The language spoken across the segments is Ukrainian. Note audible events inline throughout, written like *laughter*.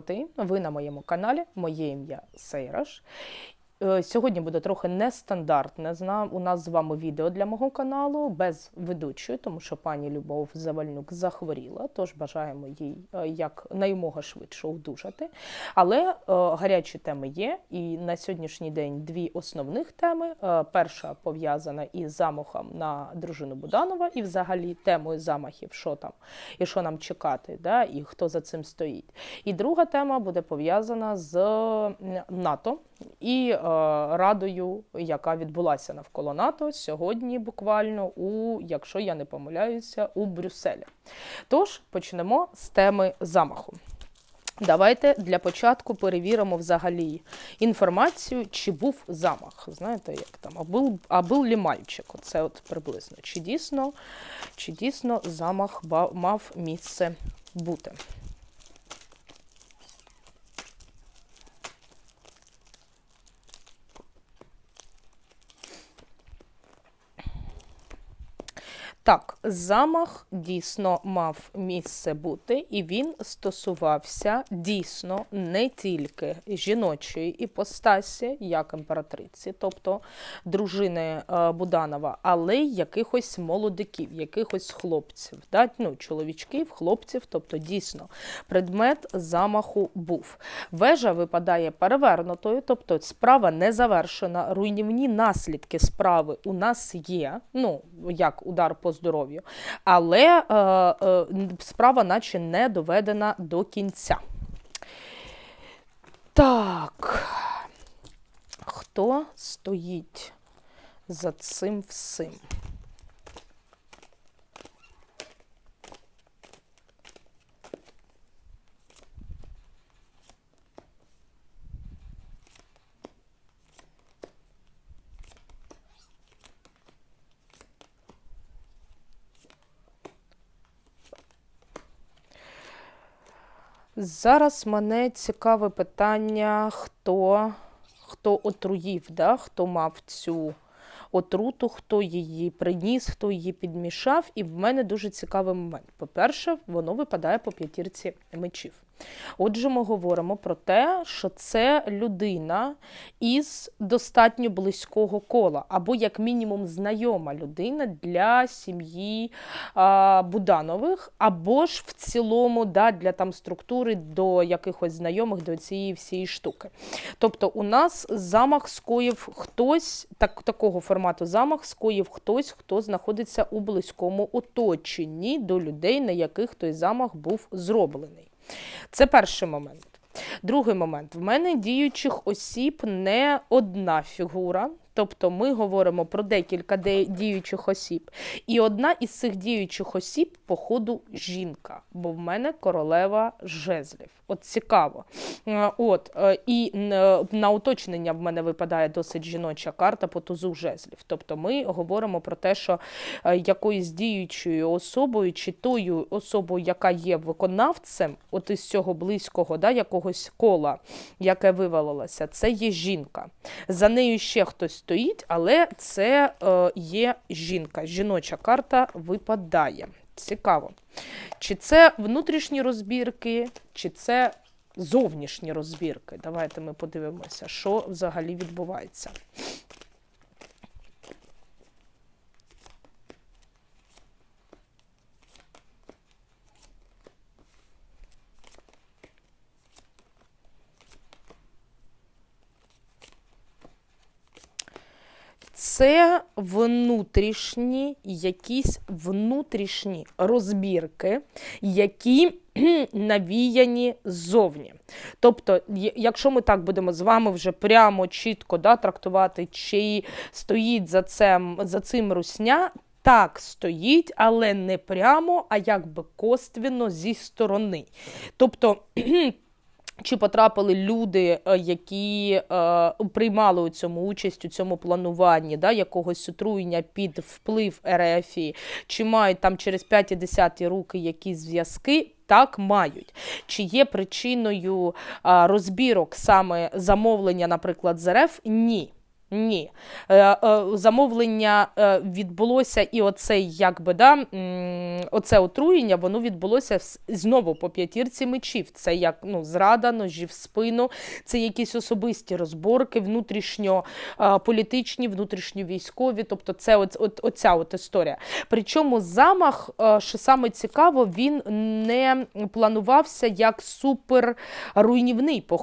коти. Ви на моєму каналі. Моє ім'я Сейраш. Е, Сьогодні буде трохи нестандартне у нас з вами відео для мого каналу без ведучої, тому що пані Любов Завальнюк захворіла. Тож бажаємо їй е, як наймога швидше одужати. Але е, гарячі теми є, і на сьогоднішній день дві основних теми. Перша пов'язана із замахом на дружину Буданова, і взагалі темою замахів, що там і що нам чекати, да, і хто за цим стоїть. І друга тема буде пов'язана з НАТО і радою, яка відбулася навколо НАТО сьогодні, буквально у, якщо я не помиляюся, у Брюсселі. Тож почнемо з теми замаху. Давайте для початку перевіримо взагалі інформацію, чи був замах. Знаєте, як там, а був, а був лі мальчик? Оце от приблизно. Чи дійсно, чи дійсно замах мав місце бути? Так, замах дійсно мав місце бути, і він стосувався дійсно не тільки жіночої іпостасі, як імператриці, тобто дружини е, Буданова, але й якихось молодиків, якихось хлопців, да? ну, чоловічків, хлопців, тобто дійсно предмет замаху був. Вежа випадає перевернутою, тобто справа не завершена, руйнівні наслідки справи у нас є, ну, як удар по здоров'ю, але е, е, справа наче не доведена до кінця. Так. Хто стоїть за цим всім? Зараз мене цікаве питання, хто, хто отруїв, да? хто мав цю отруту, хто її приніс, хто її підмішав. І в мене дуже цікавий момент. По-перше, воно випадає по п'ятірці мечів. Отже, ми говоримо про те, що це людина із достатньо близького кола, або, як мінімум, знайома людина для сім'ї Буданових, або ж в цілому да, для там структури до якихось знайомих до цієї всієї штуки. Тобто, у нас замах скоїв хтось, так, такого формату замах скоїв хтось, хто знаходиться у близькому оточенні до людей, на яких той замах був зроблений. Це перший момент. Другий момент. В мене діючих осіб не одна фігура. Тобто ми говоримо про декілька діючих осіб. І одна із цих діючих осіб, по ходу, жінка, бо в мене королева жезлів. От цікаво. Е, От, е, і е, на уточнення в мене випадає досить жіноча карта по тузу жезлів. Тобто ми говоримо про те, що якоюсь діючою особою, чи тою особою, яка є виконавцем, от із цього близького, да, якогось кола, яке вивалилося, це є жінка. За нею ще хтось стоїть, але це е, є жінка. Жіноча карта випадає. Цікаво. Чи це внутрішні розбірки, чи це зовнішні розбірки? Давайте ми подивимося, що взагалі відбувається. Це внутрішні, якісь внутрішні розбірки, які *clears throat* навіяні ззовні. Тобто, якщо ми так будемо з вами вже прямо чітко да, трактувати, чи стоїть за цим, за цим русня, так стоїть, але не прямо, а якби косвіно зі сторони. Тобто. *clears throat* Чи потрапили люди, е, які е, приймали у цьому участь у цьому плануванні, да, якогось отруєння під вплив РФ, чи мають там через 5-10 руки якісь зв'язки? Так, мають. Чи є причиною розбірок саме замовлення, наприклад, з РФ? Ні. Ні. Е, е, замовлення е, відбулося, і оце, якби, да, оце отруєння, воно відбулося знову по п'ятірці мечів. Це як ну, зрада, ножі в спину, це якісь особисті розборки, внутрішньо е, політичні, внутрішньо військові. Тобто це от, от, оця от історія. Причому замах, що саме цікаво, він не планувався як супер руйнівний по.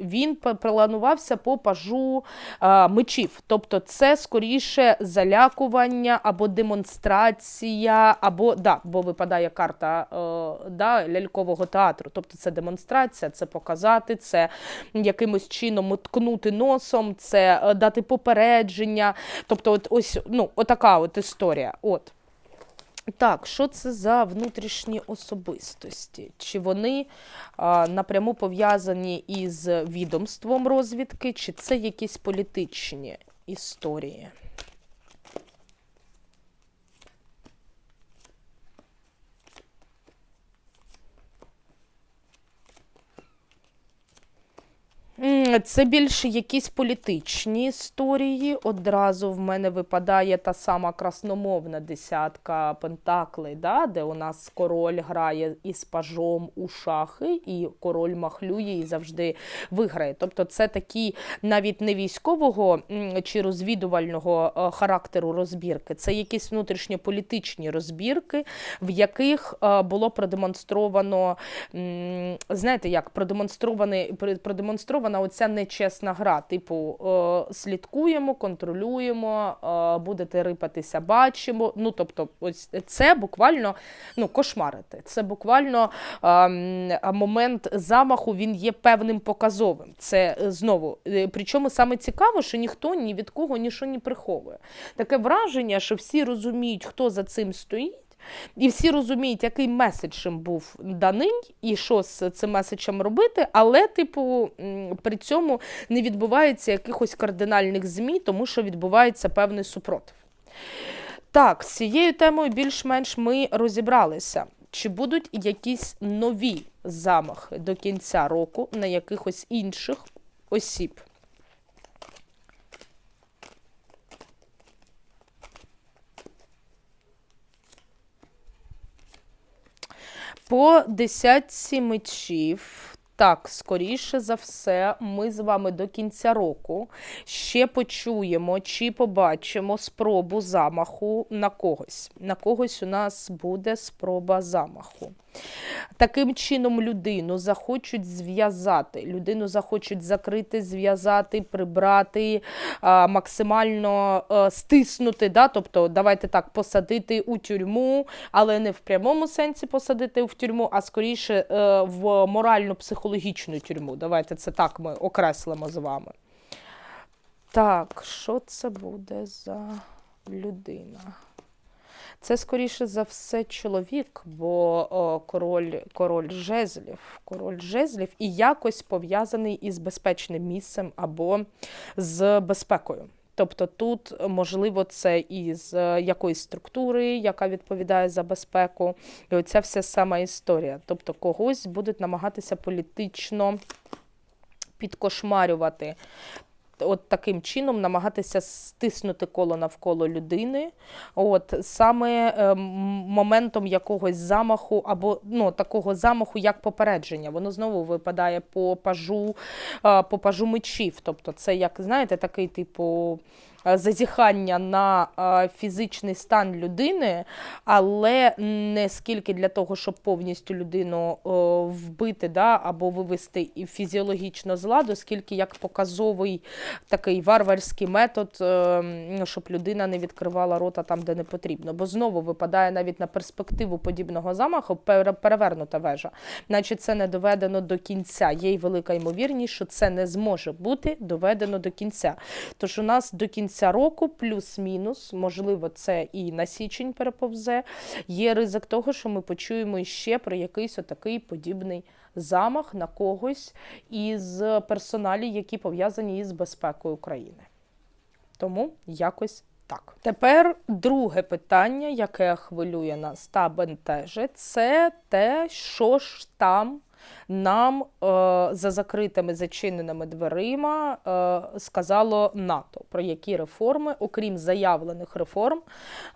Він планувався по пажу е, мечів. Тобто, це скоріше залякування або демонстрація, або да, бо випадає карта е, да, лялькового театру. Тобто це демонстрація, це показати, це якимось чином ткнути носом, це е, дати попередження. Тобто, от ось ну, отака от історія. От. Так, що це за внутрішні особистості? Чи вони а, напряму пов'язані із відомством розвідки, чи це якісь політичні історії? Це більше якісь політичні історії. Одразу в мене випадає та сама красномовна десятка пентаклей, да, де у нас король грає із пажом у шахи, і король махлює і завжди виграє. Тобто, це такі навіть не військового чи розвідувального е, характеру розбірки, це якісь внутрішньополітичні розбірки, в яких е, було продемонстровано, знаєте, як продемонстрований пр- продемонстрована оця нечесна гра. Типу, е, слідкуємо, контролюємо, е, будете рипатися, бачимо. Ну, тобто, ось це буквально ну, кошмарити. Це буквально е, момент замаху він є певним показовим. Це е, знову. е, Причому саме цікаво, що ніхто ні від кого нічого не приховує. Таке враження, що всі розуміють, хто за цим стоїть. І всі розуміють, який меседж їм був даний, і що з цим меседжем робити, але, типу, при цьому не відбувається якихось кардинальних змін, тому що відбувається певний супротив. Так, з цією темою більш-менш ми розібралися. Чи будуть якісь нові замахи до кінця року на якихось інших осіб? По десятці мечів. Так, скоріше за все, ми з вами до кінця року ще почуємо чи побачимо спробу замаху на когось. На когось у нас буде спроба замаху. Таким чином, людину захочуть зв'язати, людину захочуть закрити, зв'язати, прибрати, максимально е, стиснути. Да? Тобто, давайте так, посадити у тюрму, але не в прямому сенсі посадити в тюрму, а скоріше е, в морально-психологічну тюрму. Давайте це так ми окреслимо з вами. Так, що це буде за людина? Це, скоріше за все, чоловік, бо о, король, король жезлів, король жезлів і якось пов'язаний із безпечним місцем або з безпекою. Тобто тут, можливо, це із е, якоїсь структури, яка відповідає за безпеку, і оця вся сама історія. Тобто когось будуть намагатися політично підкошмарювати. От таким чином намагатися стиснути коло навколо людини, от саме е, моментом якогось замаху або ну такого замаху, як попередження. Воно знову випадає по пажу, е, по пажу мечів. Тобто, це як знаєте, такий типу. Е, Зазіхання на е, фізичний стан людини, але не скільки для того, щоб повністю людину е, вбити да, або вивести фізіологічно з ладу, скільки як показовий такий варварський метод, щоб людина не відкривала рота там, де не потрібно. Бо знову випадає навіть на перспективу подібного замаху перевернута вежа. Наче це не доведено до кінця. Є й велика ймовірність, що це не зможе бути доведено до кінця. Тож у нас до кінця року, плюс-мінус, можливо, це і на січень переповзе. Є ризик того, що ми почуємо ще про якийсь отакий подібний замах на когось із персоналів, які пов'язані із безпекою України. Тому якось так. Тепер друге питання, яке хвилює нас та бентежить, це те, що ж там нам е, за закритими зачиненими дверима е, сказало НАТО про які реформи, окрім заявлених реформ,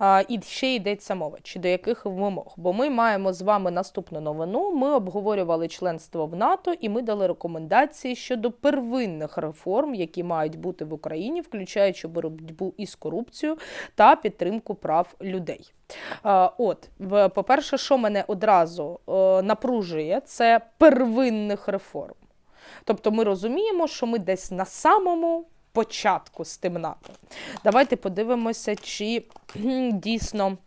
е, і ще йдеться мова, чи до яких вимог. Бо ми маємо з вами наступну новину. Ми обговорювали членство в НАТО, і ми дали рекомендації щодо первинних реформ, які мають бути в Україні, включаючи боротьбу із корупцією та підтримку прав людей. От, по-перше, що мене одразу е, напружує, це первинних реформ. Тобто ми розуміємо, що ми десь на самому початку з тим НАТО. Давайте подивимося, чи дійсно.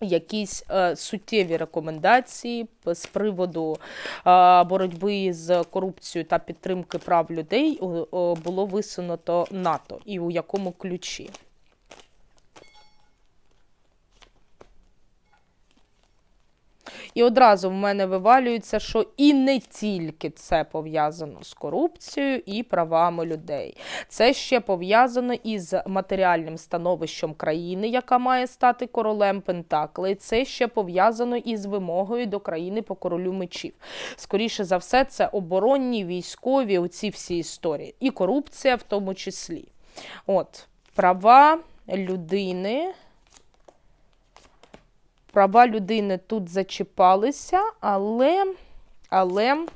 Якісь е, суттєві рекомендації з приводу е, боротьби з корупцією та підтримки прав людей було висунуто НАТО і у якому ключі. І одразу в мене вивалюється, що і не тільки це пов'язано з корупцією і правами людей. Це ще пов'язано із матеріальним становищем країни, яка має стати королем Пентакли. Це ще пов'язано із вимогою до країни по королю мечів. Скоріше за все, це оборонні, військові, оці всі історії, і корупція в тому числі. От, права людини. Права людини тут зачіпалися, але, але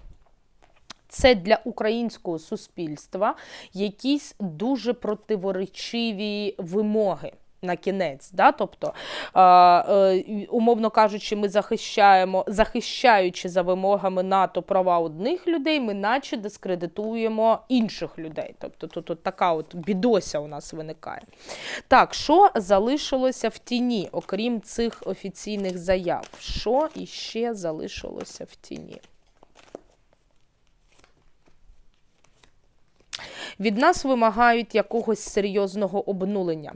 це для українського суспільства якісь дуже противоречиві вимоги. На кінець, да? тобто, е, умовно кажучи, ми захищаємо, захищаючи за вимогами НАТО права одних людей, ми наче дискредитуємо інших людей. Тобто тут от така от бідося у нас виникає. Так, що залишилося в тіні, окрім цих офіційних заяв? Що іще залишилося в тіні? Від нас вимагають якогось серйозного обнулення,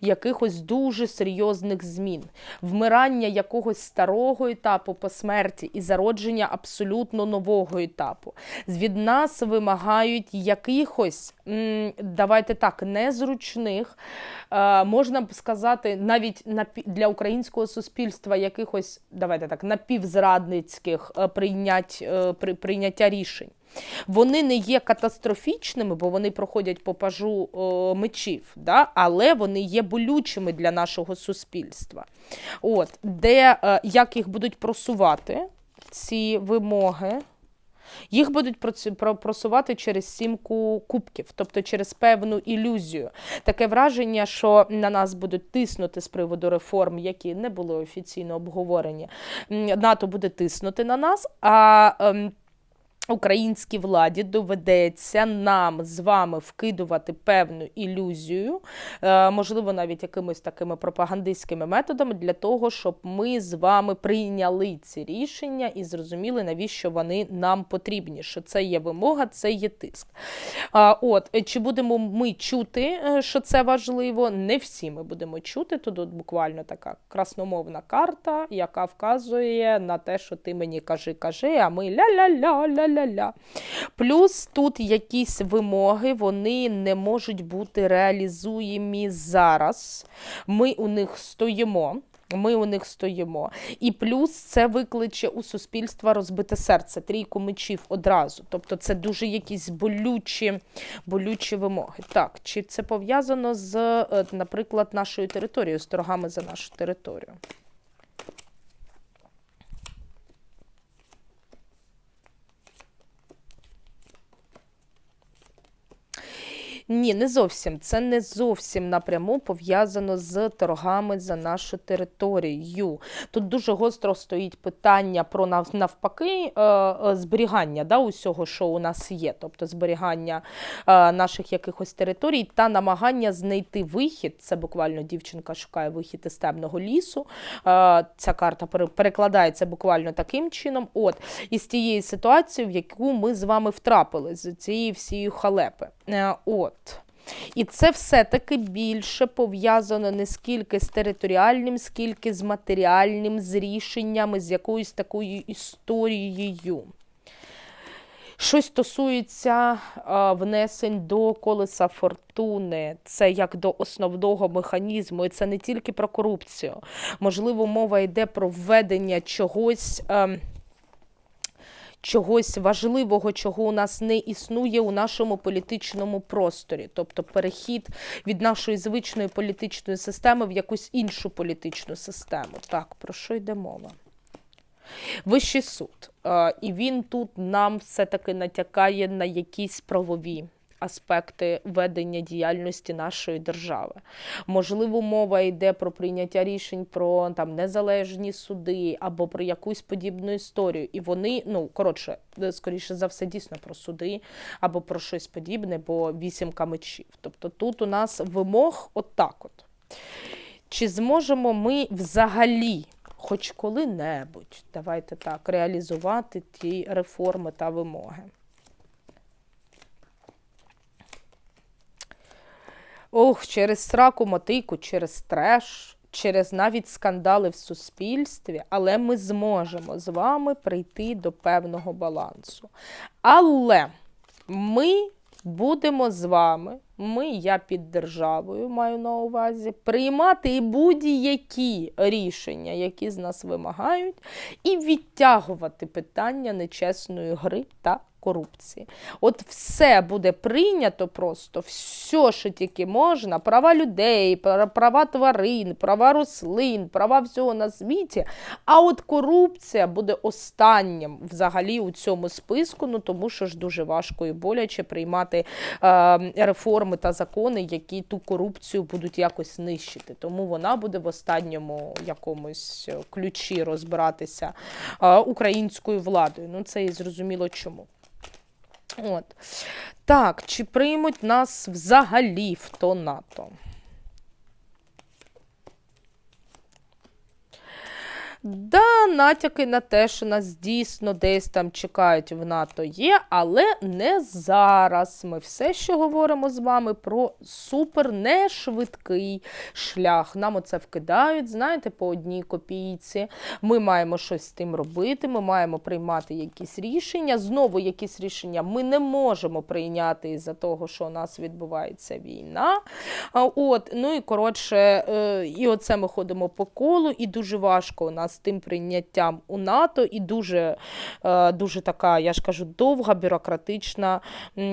якихось дуже серйозних змін, вмирання якогось старого етапу по смерті і зародження абсолютно нового етапу. Від нас вимагають якихось, давайте так, незручних, е, можна б сказати, навіть для українського суспільства якихось, давайте так, напівзрадницьких е, прийнять, е, прийняття рішень. Вони не є катастрофічними, бо вони проходять по пажу о, мечів, да? але вони є болючими для нашого суспільства. От, де е, як їх будуть просувати, ці вимоги. Їх будуть просувати через сімку кубків, тобто через певну ілюзію. Таке враження, що на нас будуть тиснути з приводу реформ, які не були офіційно обговорені. НАТО буде тиснути на нас. а... Українській владі доведеться нам з вами вкидувати певну ілюзію, е, можливо, навіть якимись такими пропагандистськими методами, для того, щоб ми з вами прийняли ці рішення і зрозуміли, навіщо вони нам потрібні. Що це є вимога, це є тиск. От чи будемо ми чути, е, що це важливо? Не всі ми будемо чути. Тут от буквально така красномовна карта, яка вказує на те, що ти мені кажи, кажи, а ми ля-ля-ля, ля-ля-ля. Плюс тут якісь вимоги, вони не можуть бути реалізуємі зараз. Ми у них стоїмо. Ми у них стоїмо. І плюс це викличе у суспільства розбите серце, трійку мечів одразу. Тобто це дуже якісь болючі, болючі вимоги. Так, чи це пов'язано з, е, наприклад, нашою територією, з торгами за нашу територію? Ні, не зовсім. Це не зовсім напряму пов'язано з торгами за нашу територію. Тут дуже гостро стоїть питання про навпаки е, е, зберігання да, усього, що у нас є, тобто зберігання е, наших якихось територій та намагання знайти вихід. Це буквально дівчинка шукає вихід із темного лісу. Ця карта пере- перекладається буквально таким чином. От із тієї ситуації, в яку ми з вами втрапили, з цієї всієї халепи. От. І це все-таки більше пов'язано не скільки з територіальним, скільки з матеріальним, з рішеннями, з якоюсь такою історією. Що стосується а, внесень до колеса фортуни, це як до основного механізму, і це не тільки про корупцію. Можливо, мова йде про введення чогось. ем, чогось важливого, чого у нас не існує у нашому політичному просторі, тобто перехід від нашої звичної політичної системи в якусь іншу політичну систему. Так, про що йде мова? Вищий суд. І він тут нам все-таки натякає на якісь правові аспекти ведення діяльності нашої держави. Можливо, мова йде про прийняття рішень про там незалежні суди або про якусь подібну історію. І вони, ну коротше, скоріше за все, дійсно про суди або про щось подібне, бо вісімка мечів. Тобто тут у нас вимог отак от. Чи зможемо ми взагалі, хоч коли-небудь, давайте так, реалізувати ті реформи та вимоги? Ох, через сраку мотику, через треш, через навіть скандали в суспільстві, але ми зможемо з вами прийти до певного балансу. Але ми будемо з вами, ми, я під державою маю на увазі, приймати і будь-які рішення, які з нас вимагають, і відтягувати питання нечесної гри та корупції. От все буде прийнято просто, все, що тільки можна, права людей, права тварин, права рослин, права всього на світі. А от корупція буде останнім взагалі у цьому списку, ну тому що ж дуже важко і боляче приймати е, реформи та закони, які ту корупцію будуть якось нищити. Тому вона буде в останньому якомусь ключі розбиратися е, українською владою. Ну це і зрозуміло чому. От. Так, чи приймуть нас взагалі в то НАТО? Да, натяки на те, що нас дійсно десь там чекають в НАТО є, але не зараз. Ми все ще говоримо з вами про супер нешвидкий шлях. Нам оце вкидають, знаєте, по одній копійці. Ми маємо щось з тим робити, ми маємо приймати якісь рішення. Знову якісь рішення ми не можемо прийняти із-за того, що у нас відбувається війна. От, Ну і коротше, е, і оце ми ходимо по колу, і дуже важко у нас з тим прийняттям у НАТО, і дуже е, дуже така, я ж кажу, довга бюрократична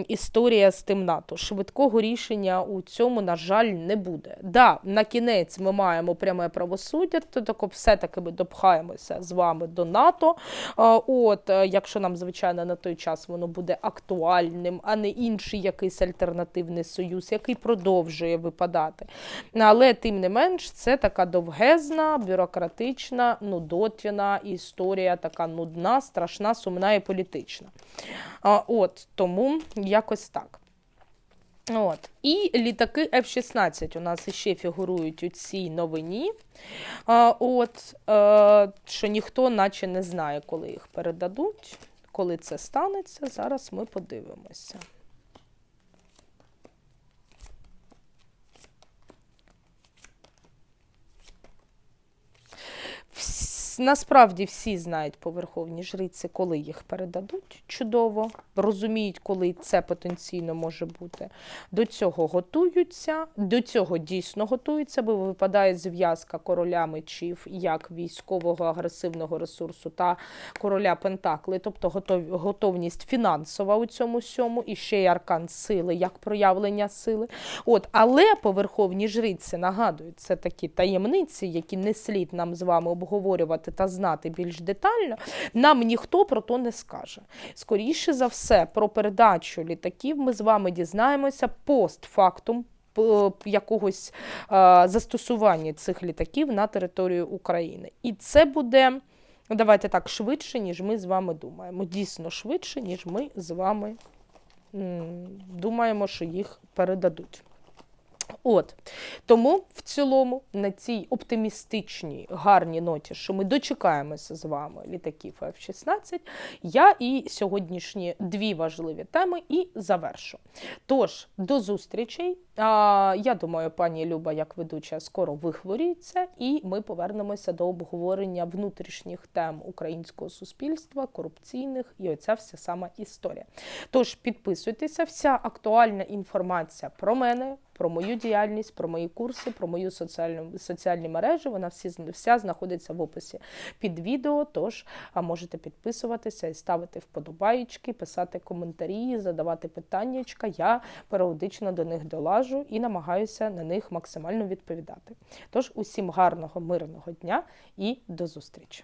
історія з тим НАТО. Швидкого рішення у цьому, на жаль, не буде. Да, на кінець ми маємо пряме правосуддя, то тако все-таки ми допхаємося з вами до НАТО. Е, от, е, Якщо нам, звичайно, на той час воно буде актуальним, а не інший якийсь альтернативний союз, який продовжує випадати. Але тим не менш, це така довгезна, бюрократична нудотяна історія, така нудна, страшна, сумна і політична. От тому якось так. От. І літаки F-16 у нас ще фігурують у цій новині. От, е, Що ніхто наче не знає, коли їх передадуть. Коли це станеться, зараз ми подивимося. Все. Насправді всі знають по Верховній Жриці, коли їх передадуть чудово, розуміють, коли це потенційно може бути. До цього готуються, до цього дійсно готуються, бо випадає зв'язка короля мечів як військового агресивного ресурсу та короля Пентакли, тобто готов, готовність фінансова у цьому всьому, і ще й аркан сили, як проявлення сили. От, Але по Верховній Жриці нагадують, це такі таємниці, які не слід нам з вами обговорювати вивчати та знати більш детально, нам ніхто про то не скаже. Скоріше за все, про передачу літаків ми з вами дізнаємося постфактум. Якогось а, застосування цих літаків на територію України. І це буде, давайте так, швидше, ніж ми з вами думаємо. Дійсно швидше, ніж ми з вами думаємо, що їх передадуть. От тому в цілому на цій оптимістичній гарній ноті, що ми дочекаємося з вами літаків F-16, я і сьогоднішні дві важливі теми і завершу. Тож, до зустрічей. Я думаю, пані Люба, як ведуча, скоро вихворюється, і ми повернемося до обговорення внутрішніх тем українського суспільства, корупційних і оця вся сама історія. Тож підписуйтеся, вся актуальна інформація про мене про мою діяльність, про мої курси, про мою соціальну соціальні мережі. Вона всі вся знаходиться в описі під відео. Тож а можете підписуватися і ставити вподобаєчки, писати коментарі, задавати питання. Я періодично до них долажу і намагаюся на них максимально відповідати. Тож усім гарного, мирного дня і до зустрічі!